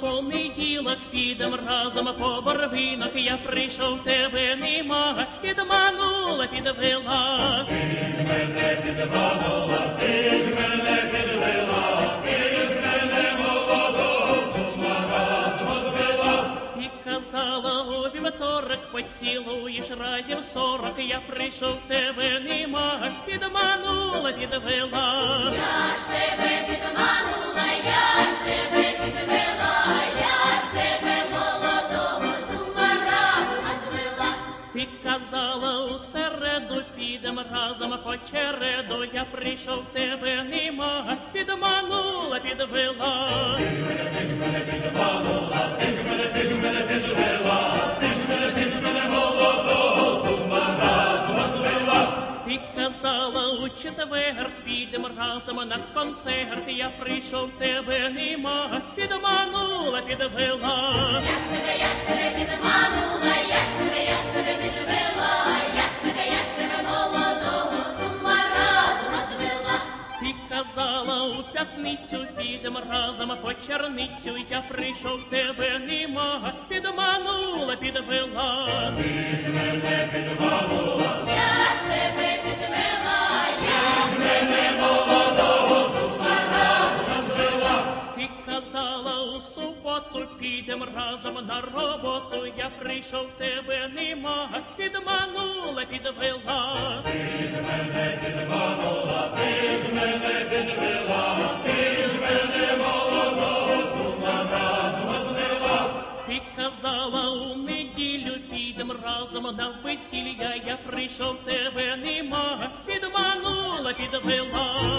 понеділок, підем разом по барвінок. Я прийшов, тебе нема, підманула, підвела. Ти казала у поцілуєш разів сорок, я прийшов, тебе нема, підманула, підвела. Я ж тебе підманула, казала у середу, підем разом по череду, я прийшов, тебе нема, підманула, підвела. Ти ще мене ти ж мене підмалила, ти ж мене, ти ж мене підвела, ти ж мене ти ж мене молого, сума звозила. Ти казала у четвер, підем разом на концерт, я прийшов, тебе нема, підманула, підвела. Ж я ж п'ятницю, підем разом по черницю, я прийшов, тебе нема, підманула, підвела. Я ж тебе підвела, я ж тебе молодого з ума разума звела. Ти казала у суботу, підем разом на роботу, я прийшов, тебе нема, підманула, підвела. Неділю, підем разом на весілля, я прийшов, тебе нема, підманула, підвела.